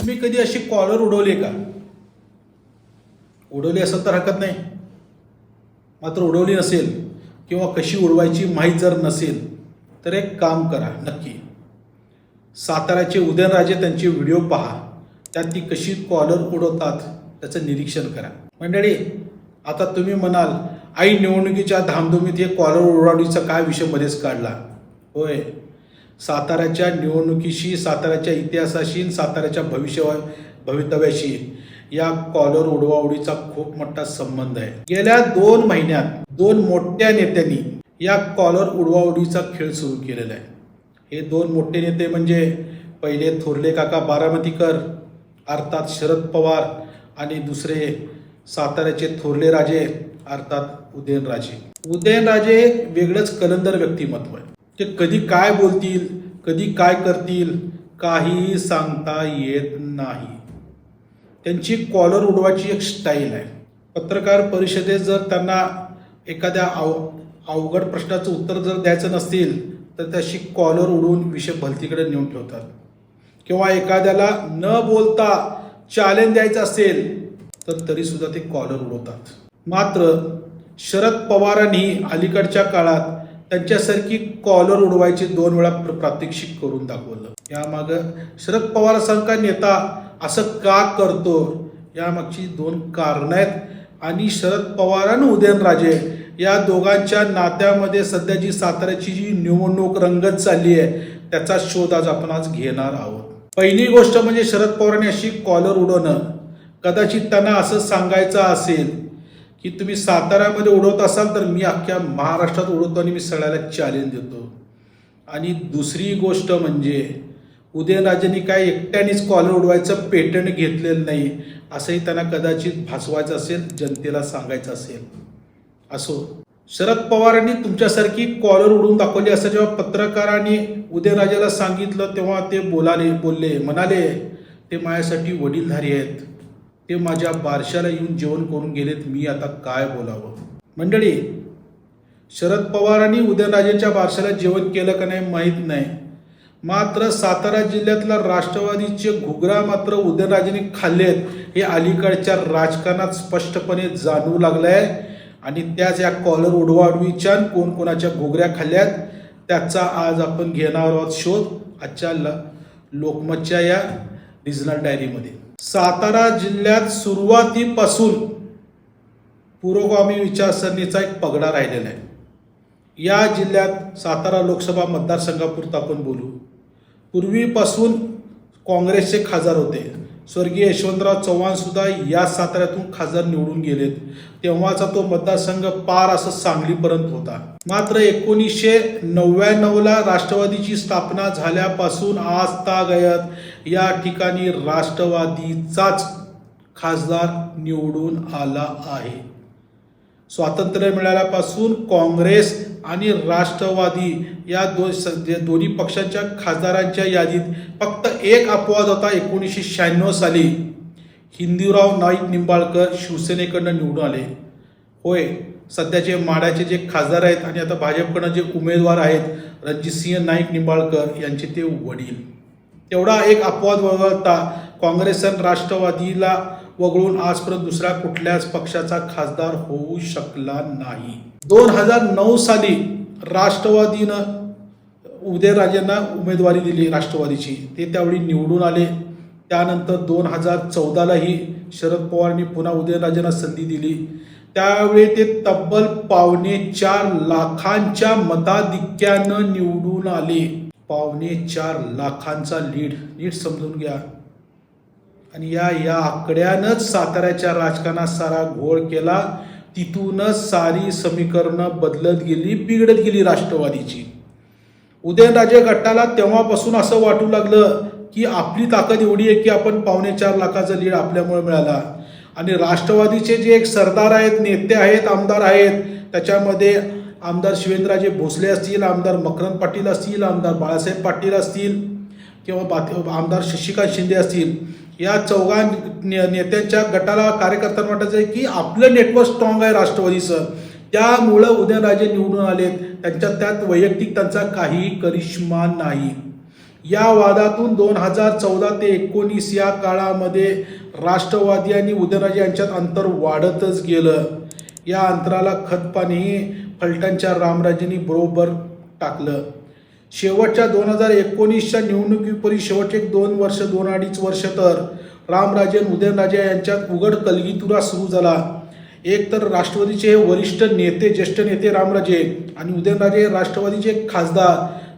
तुम्ही कधी अशी कॉलर उडवली का? उडवली असं तर हरकत नाही. मात्र उडवली नसेल किंवा कशी उडवायची माहीत जर नसेल तर एक काम करा नक्की. साताऱ्याचे उदयनराजे त्यांचे व्हिडिओ पहा. त्यात ती कशी कॉलर उडवतात त्याचं निरीक्षण करा. मंडळी आता तुम्ही म्हणाल आई निवडणुकीच्या धामधुमीत हे कॉलर उडवणीचा काय विषय मध्येच काढला? होय. साताऱ्याच्या निवडणुकीशी साताऱ्याच्या इतिहासाशी साताऱ्याच्या भविष्य भवितव्याशी या कॉलर उडवाउडीचा खूप मोठा संबंध आहे. गेल्या दोन महिन्यात दोन मोठ्या नेत्यांनी या कॉलर उडवाउडीचा खेळ सुरू केलेला आहे. हे दोन मोठे नेते म्हणजे पहिले थोरले काका बारामतीकर अर्थात शरद पवार आणि दुसरे साताऱ्याचे थोरले राजे अर्थात उदयनराजे. उदयनराजे एक वेगळंच कलंदर व्यक्तिमत्व आहे. ते कधी काय बोलतील कधी काय करतील काहीही सांगता येत नाही. त्यांची कॉलर उडवायची एक स्टाईल आहे. पत्रकार परिषदेत जर त्यांना एखाद्या आव अवघड प्रश्नाचं उत्तर जर द्यायचं नसतील तर त्याशी कॉलर उडवून विषय भलतीकडे नेऊन ठेवतात. किंवा एखाद्याला न बोलता चॅलेंज द्यायचं असेल तर तरीसुद्धा ते कॉलर उडवतात. मात्र शरद पवारांनी अलीकडच्या काळात त्यांच्यासारखी कॉलर उडवायची दोन वेळा प्र- प्रात्यक्षिक करून दाखवलं. यामागं शरद पवारसारखा नेता असं का करतो? यामागची दोन कारणं आहेत. आणि शरद पवार आणि उदयनराजे या दोघांच्या नात्यामध्ये सध्या जी साताऱ्याची जी निवडणूक रंगत चालली आहे त्याचा शोध आज आपण आज घेणार आहोत. पहिली गोष्ट म्हणजे शरद पवारांनी अशी कॉलर उडवणं. कदाचित त्यांना असं सांगायचं असेल की तुम्ही साताऱ्यामध्ये उडवत असाल तर मी अख्ख्या महाराष्ट्रात उडवतो आणि मी सगळ्याला चॅलेंज देतो. आणि दुसरी गोष्ट म्हणजे उदयनराजेंनी काय एकट्यानेच कॉलर उडवायचं पेटंट घेतलेलं नाही असंही त्यांना कदाचित भासवायचं असेल जनतेला सांगायचं असेल. असो. शरद पवारांनी तुमच्यासारखी कॉलर उडवून दाखवली असं जेव्हा पत्रकारांनी उदयनराजेला सांगितलं तेव्हा ते बोलाले बोलले म्हणाले ते माझ्यासाठी वडीलधारी आहेत. ते माझ्या बारशाला येऊन जेवण करून गेलेत मी आता काय बोलावं? मंडळी शरद पवारांनी उदयनराजेच्या बारशाला जेवण केलं का नाही माहीत नाही. मात्र सातारा जिल्ह्यातला राष्ट्रवादीचे घुगरा मात्र उदयनराजेंनी खाल्लेत हे अलीकडच्या राजकारणात स्पष्टपणे जाणवू लागलंय. आणि त्याच या कॉलर उडवाडवीच्या कोण कोणाच्या घोगऱ्या खाल्ल्यात त्याचा आज आपण घेणार आहोत शोध. आजच्या ल लोकमतच्या या रिजनल डायरीमध्ये. सातारा जिल्ह्यात सुरुवातीपासून पुरोगामी विचारसरणीचा एक पगडा राहिलेला आहे. या जिल्ह्यात सातारा लोकसभा मतदारसंघापुरता आपण बोलू. पूर्वीपासून काँग्रेसचे खासदार होते. स्वर्गीय यशवंतराव चव्हाण सुद्धा या साताऱ्यातून खासदार निवडून गेलेत. तेव्हाचा तो मतदारसंघ पार असं सांगलीपर्यंत होता. मात्र एकोणीसशे नव्याण्णवला राष्ट्रवादीची स्थापना झाल्यापासून आज तागयत या ठिकाणी राष्ट्रवादीचाच खासदार निवडून आला आहे. स्वातंत्र्य मिळाल्यापासून काँग्रेस आणि राष्ट्रवादी या दोन स- जे दोन्ही पक्षांच्या खासदारांच्या यादीत फक्त एक अपवाद होता एकोणीसशे शहाण्णव साली. हिंदूराव नाईक निंबाळकर शिवसेनेकडनं निवडून आले. होय सध्याचे माड्याचे जे खासदार आहेत आणि आता भाजपकडनं जे उमेदवार आहेत रणजितसिंह नाईक निंबाळकर यांचे ते वडील. तेवढा एक अपवाद वगळता काँग्रेस आणि राष्ट्रवादीला वगळून आजपर्यंत दुसऱ्या कुठल्याच पक्षाचा खासदार होऊ शकला नाही. दोन हजार नऊ साली राष्ट्रवादीनं उदयराजेंना उमेदवारी दिली राष्ट्रवादीची. ते त्यावेळी निवडून आले. त्यानंतर दोन हजार चौदालाही शरद पवारांनी पुन्हा उदयनराजेंना संधी दिली. त्यावेळी ते तब्बल पावणे चार लाखांच्या मताधिक्यानं निवडून आले. पावणे चार लाखांचा लीड. नीट समजून घ्या. आणि या या आकड्यानंच साताऱ्याच्या राजकारणात सारा घोळ केला. तिथूनच सारी समीकरणं बदलत गेली बिघडत गेली राष्ट्रवादीची. उदयनराजे गटाला तेव्हापासून असं वाटू लागलं की आपली ताकद एवढी आहे की आपण पावणे चार लाखाचा लीड आपल्यामुळे मिळाला. आणि राष्ट्रवादीचे जे एक सरदार आहेत नेते आहेत आमदार आहेत त्याच्यामध्ये आमदार शिवेंद्रराजे भोसले असतील आमदार मकरंद पाटील असतील आमदार बाळासाहेब पाटील असतील किंवा आमदार शशिकांत शिंदे असतील या चौघा ने- नेत्यांच्या गटाला कार्यकर्त्यांना वाटायचं आहे की आपलं नेटवर्क स्ट्रॉंग आहे राष्ट्रवादीचं. त्यामुळं उदयनराजे निवडून आलेत. त्यांच्यात त्यात वैयक्तिक त्यांचा काही करिश्मा नाही. या वादातून दोन हजार चौदा ते एकोणीस या काळामध्ये राष्ट्रवादी आणि उदयनराजे यांच्यात अंतर वाढतच गेलं. या अंतराला खतपाणी फलटणच्या रामराजेंनी बरोबर टाकलं. शेवटच्या दोन हजार एकोणीसच्या निवडणुकीपूर्वी शेवटचे दोन वर्ष दोन अडीच वर्ष तर रामराजे आणि उदयनराजे यांच्यात उघड कलगीतुरा सुरू झाला. एक तर राष्ट्रवादीचे हे वरिष्ठ नेते ज्येष्ठ नेते रामराजे आणि उदयनराजे हे राष्ट्रवादीचे खासदार.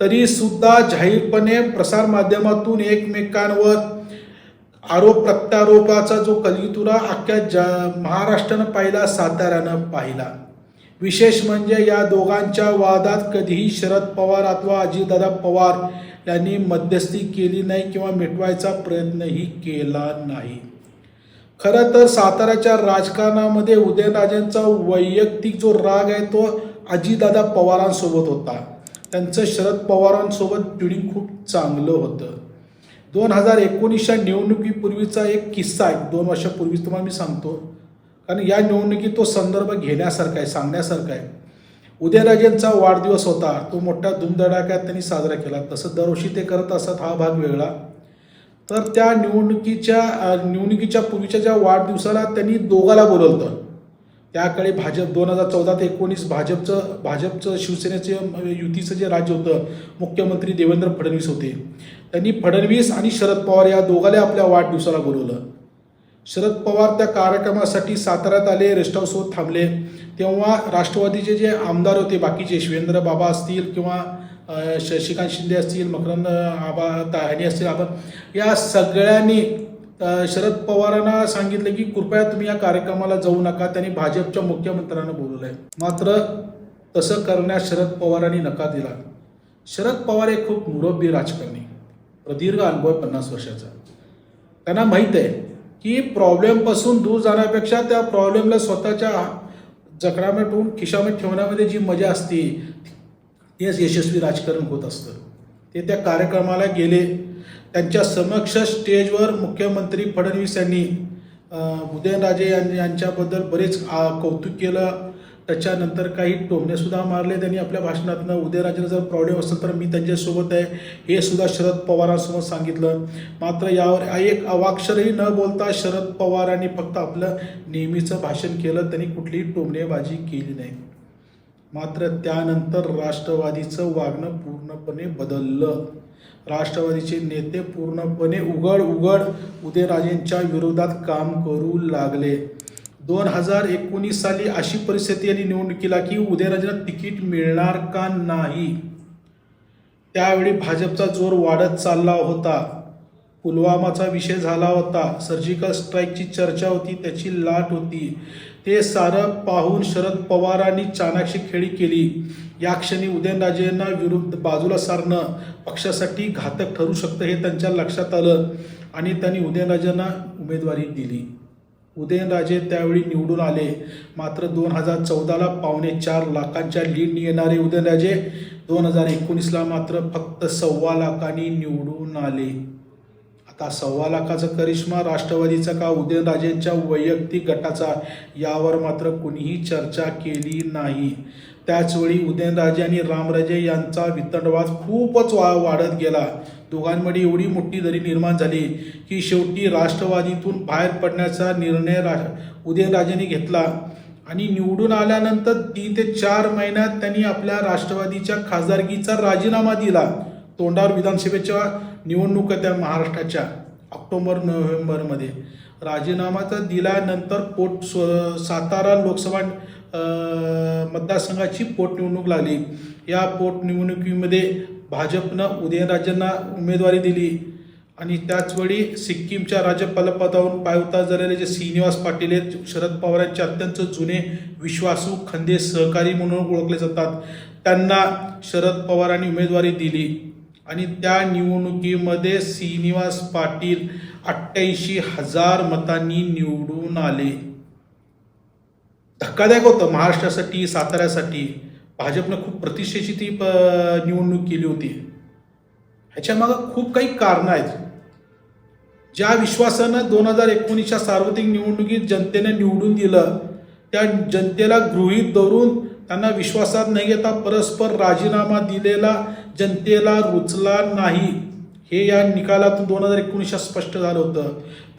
तरी सुद्धा जाहीरपणे प्रसारमाध्यमातून एकमेकांवर आरोप प्रत्यारोपाचा जो कलगीतुरा अख्ख्या जा महाराष्ट्रानं पाहिला साताऱ्यानं पाहिला. विशेष म्हणजे या दोघांच्या वादात कधीही शरद पवार अथवा अजितदादा पवार यांनी मध्यस्थी केली नाही किंवा मिटवायचा प्रयत्नही केला नाही. खरं तर साताऱ्याच्या राजकारणामध्ये उदयनराजेंचा वैयक्तिक जो राग आहे तो अजितदादा पवारांसोबत होता. त्यांचं शरद पवारांसोबत ट्युनिंग खूप चांगलं होतं. दोन हजार एकोणीसच्या निवडणुकीपूर्वीचा एक किस्सा आहे. दोन वर्षापूर्वी तुम्हाला मी सांगतो. कारण या निवडणुकीत तो संदर्भ घेण्यासारखा आहे सांगण्यासारखा आहे. उदयनराजेंचा वाढदिवस होता तो मोठ्या धुमधडाक्यात त्यांनी साजरा केला. तसं दरवर्षी ते करत असत हा भाग वेगळा. तर त्या निवडणुकीच्या निवडणुकीच्या पूर्वीच्या ज्या वाढदिवसाला त्यांनी दोघाला बोलवलं. त्याकाळी भाजप दोन हजार चौदा ते एकोणीस भाजपचं भाजपचं शिवसेनेचं युतीचं जे राज्य होतं मुख्यमंत्री देवेंद्र फडणवीस होते. त्यांनी फडणवीस आणि शरद पवार या दोघाला आपल्या वाढदिवसाला बोलवलं. शरद पवार त्या कार्यक्रमासाठी साताऱ्यात आले रेस्ट हाऊसवर थांबले. तेव्हा राष्ट्रवादीचे जे आमदार होते बाकीचे शिवेंद्र बाबा असतील किंवा शशिकांत शिंदे असतील मकरंद आबा ताहणी असतील आबा या सगळ्यांनी शरद पवारांना सांगितलं की कृपया तुम्ही या कार्यक्रमाला जाऊ नका. त्यांनी भाजपच्या मुख्यमंत्र्यांना बोलवलं आहे मात्र तसं करण्यास शरद पवारांनी नकार दिला. शरद पवार हे खूप मुरब्बी राजकारणी. प्रदीर्घ अनुभव पन्नास वर्षाचा. त्यांना माहीत आहे की प्रॉब्लेमपासून दूर जाण्यापेक्षा त्या प्रॉब्लेमला स्वतःच्या जखडामध्ये ठेवून खिशामध्ये ठेवण्यामध्ये जी मजा असते तेच यशस्वी राजकारण होत असतं. ते त्या कार्यक्रमाला गेले. त्यांच्या समक्ष स्टेजवर मुख्यमंत्री फडणवीस यांनी उदयनराजे यांच्याबद्दल बरेच कौतुक केलं. त्याच्यानंतर काही टोमणेसुद्धा मारले त्यांनी आपल्या भाषणातनं उदयनराजेला जर प्रॉब्लेम असेल तर मी त्यांच्यासोबत आहे. हे सुद्धा शरद पवारांसमोर सांगितलं. मात्र यावर एक अवाक्षरही न बोलता शरद पवारांनी फक्त आपलं नेहमीचं भाषण केलं. त्यांनी कुठलीही टोमणेबाजी केली नाही. मात्र त्यानंतर राष्ट्रवादीचं वागणं पूर्णपणे बदललं. राष्ट्रवादीचे नेते पूर्णपणे उघड उघड उदयराजेंच्या विरोधात काम करू लागले. दोन हजार एकोणीस साली अशी परिस्थिती यांनी निवडणुकीला की उदयनराजेंना तिकीट मिळणार का नाही? त्यावेळी भाजपचा जोर वाढत चालला होता. पुलवामाचा विषय झाला होता. सर्जिकल स्ट्राईकची चर्चा होती त्याची लाट होती. ते सारं पाहून शरद पवारांनी चाणाक्षी खेळी केली. या क्षणी उदयनराजेंना विरुद्ध बाजूला सारणं पक्षासाठी घातक ठरू शकतं हे त्यांच्या लक्षात आलं आणि त्यांनी उदयनराजेंना उमेदवारी दिली. उदयनराजे त्यावेळी निवडून आले. मात्र दोन हजार चौदाला पावणे चार लाखांच्या लीड येणारे उदयनराजे दोन हजार एकोणीसला मात्र फक्त सव्वा लाखांनी निवडून आले. आता सव्वा लाखाचा करिश्मा राष्ट्रवादीचा का उदयनराजेंच्या वैयक्तिक गटाचा यावर मात्र कुणीही चर्चा केली नाही. त्याचवेळी उदयनराजे आणि रामराजे यांचा वितंडवाद खूपच वा वाढत गेला. दोघांमध्ये एवढी मोठी दरी निर्माण झाली की शेवटी राष्ट्रवादीतून बाहेर पडण्याचा निर्णय रा उदयनराजेंनी घेतला. आणि निवडून आल्यानंतर तीन ते चार महिन्यात त्यांनी आपल्या राष्ट्रवादीच्या खासदारकीचा राजीनामा दिला. तोंडावर विधानसभेच्या निवडणूक त्या महाराष्ट्राच्या ऑक्टोबर नोव्हेंबरमध्ये. राजीनामा तर दिल्यानंतर पोट स्व सातारा लोकसभा मतदारसंघाची पोटनिवडणूक लागली. या पोटनिवडणुकीमध्ये भाजपनं उदयनराजेंना उमेदवारी दिली आणि त्याचवेळी सिक्कीमच्या राज्यपालपदावरून पायउतार झालेले जे श्रीनिवास पाटील आहेत शरद पवारांचे अत्यंत जुने विश्वासू खंदे सहकारी म्हणून ओळखले जातात. त्यांना शरद पवारांनी उमेदवारी दिली आणि त्या निवडणुकीमध्ये श्रीनिवास पाटील अठ्ठ्याऐंशी हजार मतांनी निवडून आले. धक्कादायक होतं महाराष्ट्रासाठी साताऱ्यासाठी. भाजपनं खूप प्रतिष्ठेची ती प- निवडणूक केली होती. ह्याच्यामागं खूप काही कारणं आहेत. ज्या विश्वासानं दोन हजार एकोणीसच्या सार्वत्रिक निवडणुकीत जनतेने निवडून दिलं त्या जनतेला गृहीत धरून त्यांना विश्वासात न घेता परस्पर राजीनामा दिलेला जनतेला रुचला नाही. हे या निकालातून दोन हजार एकोणीसच्या स्पष्ट झालं होतं.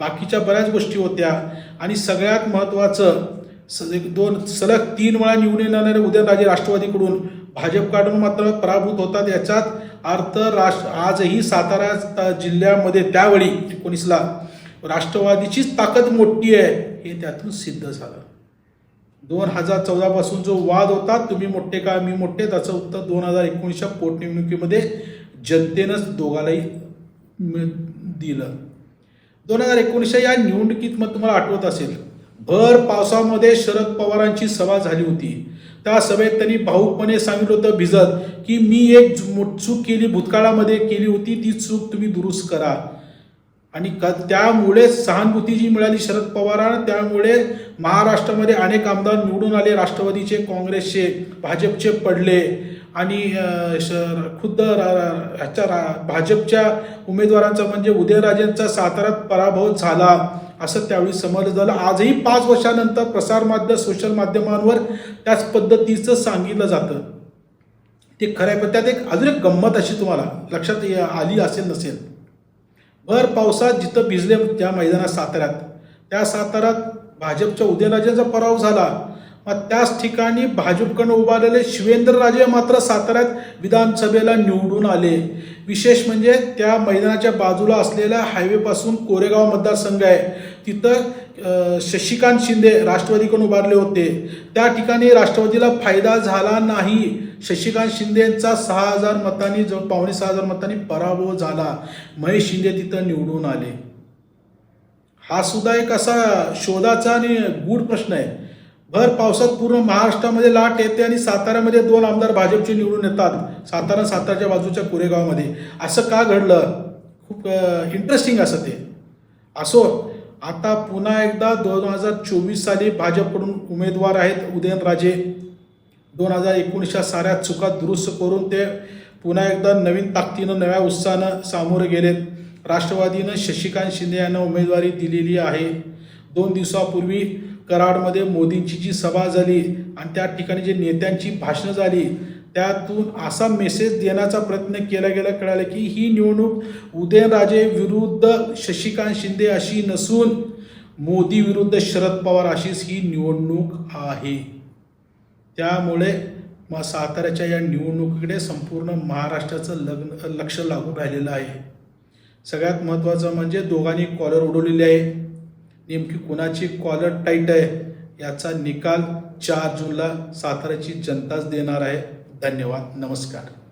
बाकीच्या बऱ्याच गोष्टी होत्या. आणि सगळ्यात महत्त्वाचं स एक दोन सलग तीन वेळा निवडून येणारे उदयनराजे राष्ट्रवादीकडून भाजपकडून मात्र पराभूत होतात. याच्यात अर्थ राष्ट्र आजही सातारा जिल्ह्यामध्ये त्यावेळी एकोणीसला राष्ट्रवादीचीच ताकद मोठी आहे हे त्यातून सिद्ध झालं. दोन हजार चौदापासून जो वाद होता तुम्ही मोठे का मी मोठे त्याचं उत्तर दोन हजार एकोणीसच्या पोटनिवडणुकीमध्ये जनतेनंच दोघालाही मिळ- दिलं. दोन हजार एकोणीसच्या या निवडणुकीत मग तुम्हाला आठवत असेल भर पावसामध्ये शरद पवारांची सभा झाली होती. त्या सभेत त्यांनी भाऊकपणे सांगितलं होतं भिजत की मी एक चूक केली भूतकाळामध्ये केली होती ती चूक तुम्ही दुरुस्त करा. आणि क त्यामुळे सहानुभूती जी मिळाली शरद पवारांना त्यामुळे महाराष्ट्रामध्ये अनेक आमदार निवडून आले राष्ट्रवादीचे काँग्रेसचे भाजपचे पडले. आणि श- खुद्द रा- ह्याच्या रा- भाजपच्या उमेदवारांचा म्हणजे उदयनराजेंचा साताऱ्यात पराभव झाला असं त्यावेळी समजलं झालं आजही पाच वर्षानंतर प्रसारमाध्यम सोशल माध्यमांवर त्याच पद्धतीचं सांगितलं जातं. ते खरं आहे पण त्यात एक अजून एक गंमत अशी तुम्हाला लक्षात आली असेल नसेल. भर पावसात जिथं भिजले त्या मैदानात साताऱ्यात. त्या साताऱ्यात भाजपच्या उदयनराजेंचा पराभव झाला. मग त्याच ठिकाणी भाजपकडनं उभारलेले शिवेंद्रराजे मात्र साताऱ्यात विधानसभेला निवडून आले. विशेष म्हणजे त्या मैदानाच्या बाजूला असलेल्या हायवेपासून कोरेगाव मतदारसंघ आहे. तिथं शशिकांत शिंदे राष्ट्रवादीकडून उभारले होते. त्या ठिकाणी राष्ट्रवादीला फायदा झाला नाही. शशिकांत शिंदेचा सहा हजार मतांनी जवळ पावणे सहा हजार मतांनी पराभव झाला. महेश शिंदे तिथं निवडून आले. हा सुद्धा एक असा शोधाचा आणि गूढ प्रश्न आहे. भर पावसात पूर्ण महाराष्ट्रामध्ये लाट येते आणि साताऱ्यामध्ये दोन आमदार भाजपचे निवडून येतात. सातारा सातारच्या बाजूच्या कोरेगावमध्ये. असं का घडलं? खूप इंटरेस्टिंग असं ते. असो आता पुन्हा एकदा दोन हजार चोवीस साली भाजपकडून उमेदवार आहेत उदयनराजे दोन हजार एकोणीसच्या साऱ्या चुका दुरुस्त करून ते पुन्हा एकदा नवीन ताकदीनं नव्या उत्साहानं सामोरे गेलेत. राष्ट्रवादीनं शशिकांत शिंदे यांना उमेदवारी दिलेली आहे. दोन दिवसापूर्वी कराडमध्ये मोदींची जी सभा झाली आणि त्या ठिकाणी जे नेत्यांची भाषणं झाली त्यातून असा मेसेज देण्याचा प्रयत्न केला गेला कळालं की ही निवडणूक उदयनराजे विरुद्ध शशिकांत शिंदे अशी नसून मोदी विरुद्ध शरद पवार अशीच ही निवडणूक आहे. त्यामुळे मग साताऱ्याच्या या निवडणुकीकडे संपूर्ण महाराष्ट्राचं लग्न लक्ष लागून राहिलेलं आहे. सगळ्यात महत्त्वाचं म्हणजे दोघांनी कॉलर उडवलेली आहे. नेमकी कुणाची कॉलर टाईट आहे याचा निकाल चार जूनला साताऱ्याची जनताच देणार आहे. धन्यवाद. नमस्कार.